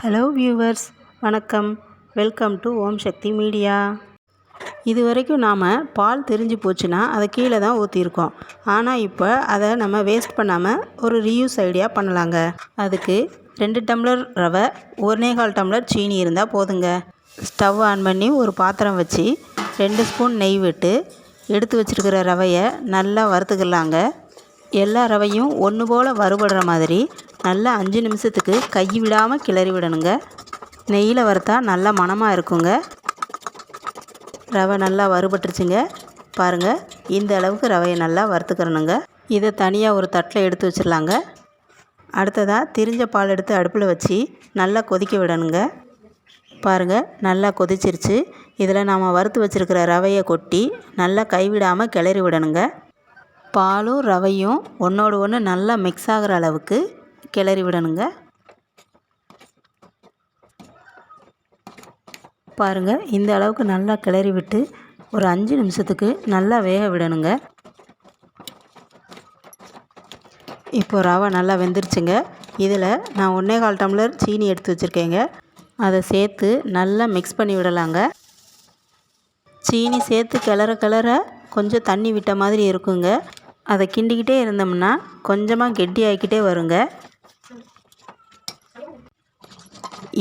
Hello viewers வணக்கம். Welcome to Om Shakti media இது வரைக்கும் நாம் பால் தெரிஞ்சு போச்சுன்னா அதை கீழே தான் ஊற்றிருக்கோம் ஆனால் இப்போ அதை நம்ம வேஸ்ட் பண்ணாமல் ஒரு ரீயூஸ் ஐடியா பண்ணலாங்க. அதுக்கு ரெண்டு டம்ளர் ரவை ஒன்றே கால் டம்ளர் சீனி இருந்தால் போதுங்க. ஸ்டவ் ஆன் பண்ணி ஒரு பாத்திரம் வச்சு ரெண்டு ஸ்பூன் நெய் விட்டு எடுத்து வச்சுருக்கிற ரவையை நல்லா வறுத்துக்கலாங்க. எல்லா ரவையும் ஒன்று போல் வறுபடுற மாதிரி நல்லா அஞ்சு நிமிஷத்துக்கு கை விடாமல் கிளறி விடணுங்க. நெய்யில் வறுத்தா நல்லா மணமாக இருக்குங்க. ரவை நல்லா வறுபட்டுருச்சுங்க. பாருங்கள் இந்த அளவுக்கு ரவையை நல்லா வறுத்துக்கிறணுங்க. இதை தனியாக ஒரு தட்டில் எடுத்து வச்சிடலாங்க. அடுத்ததாக திரிஞ்ச பால் எடுத்து அடுப்பில் வச்சு நல்லா கொதிக்க விடணுங்க. பாருங்கள் நல்லா கொதிச்சிருச்சு. இதில் நாம் வறுத்து வச்சுருக்கிற ரவையை கொட்டி நல்லா கைவிடாமல் கிளறி விடணுங்க. பாலும் ரவையும் ஒன்றோடு ஒன்று நல்லா மிக்ஸ் ஆகிற அளவுக்கு கிளறி விடணுங்க. பாருங்கள் இந்த அளவுக்கு நல்லா கிளறி விட்டு ஒரு அஞ்சு நிமிஷத்துக்கு நல்லா வேக விடணுங்க. இப்போ ரவை நல்லா வெந்துருச்சுங்க. இதில் நான் ஒன்றே கால் டம்ளர் சீனி எடுத்து வச்சுருக்கேங்க. அதை சேர்த்து நல்லா மிக்ஸ் பண்ணி விடலாங்க. சீனி சேர்த்து கிளற கிளற கொஞ்சம் தண்ணி விட்ட மாதிரி இருக்குங்க. அதை கிண்டிக்கிட்டே இருந்தோம்னா கொஞ்சமாக கெட்டி ஆகிக்கிட்டே வருங்க.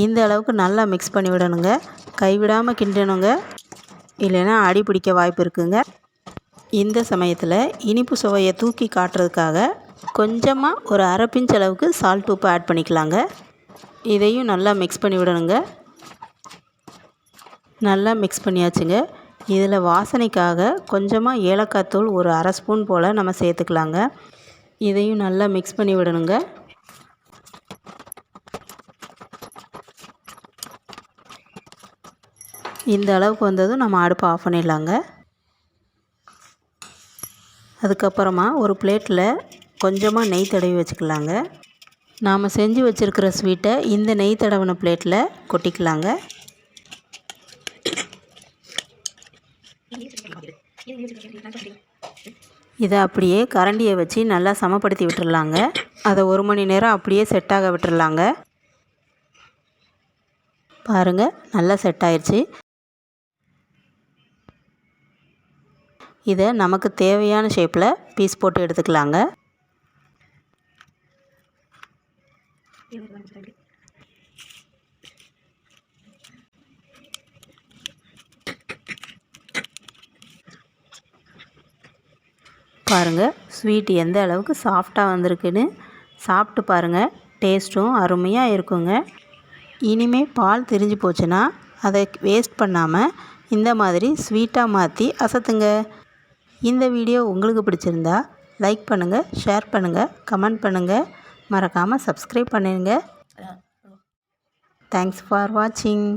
இந்த அளவுக்கு நல்லா மிக்ஸ் பண்ணி விடணுங்க. கைவிடாமல் கிண்டணுங்க. இல்லைன்னா அடி பிடிக்க வாய்ப்பு இருக்குங்க. இந்த சமயத்தில் இனிப்பு சுவையை தூக்கி காட்டுறதுக்காக கொஞ்சமாக ஒரு அரை பிஞ்ச் அளவுக்கு சால்ட் உப்பு ஆட் பண்ணிக்கலாங்க. இதையும் நல்லா மிக்ஸ் பண்ணி விடணுங்க. நல்லா மிக்ஸ் பண்ணியாச்சுங்க. இதில் வாசனைக்காக கொஞ்சமாக ஏலக்காய் தூள் ஒரு அரை ஸ்பூன் போல் நம்ம சேர்த்துக்கலாங்க. இதையும் நல்லா மிக்ஸ் பண்ணி விடணுங்க. இந்த அளவுக்கு வந்ததும் நம்ம அடுப்பை ஆஃப் பண்ணிடலாங்க. அதுக்கப்புறமா ஒரு பிளேட்டில் கொஞ்சமாக நெய் தடவி வச்சுக்கலாங்க. நாம் செஞ்சு வச்சுருக்கிற ஸ்வீட்டை இந்த நெய் தடவின பிளேட்டில் கொட்டிக்கலாங்க. இதை அப்படியே கரண்டியை வச்சு நல்லா சமப்படுத்தி விட்டுடலாங்க. அதை ஒரு மணி நேரம் அப்படியே செட்டாக விட்டுடலாங்க. பாருங்கள் நல்லா செட் ஆயிடுச்சு இதை நமக்கு தேவையான ஷேப்பில் பீஸ் போட்டு எடுத்துக்கலாங்க. பாருங்கள் ஸ்வீட் எந்த அளவுக்கு சாஃப்டாக வந்திருக்குன்னு. சாப்பிட்டு பாருங்கள் டேஸ்ட்டும் அருமையாக இருக்குங்க. இனிமேல் பால் திரிஞ்சு போச்சுன்னா அதை வேஸ்ட் பண்ணாமல் இந்த மாதிரி ஸ்வீட்டாக மாற்றி அசத்துங்க. இந்த வீடியோ உங்களுக்கு பிடிச்சிருந்தா லைக் பண்ணுங்கள் ஷேர் பண்ணுங்கள் கமெண்ட் பண்ணுங்கள் மறக்காமல் சப்ஸ்கிரைப் பண்ணிடுங்க தேங்க்ஸ் ஃபார் வாட்சிங்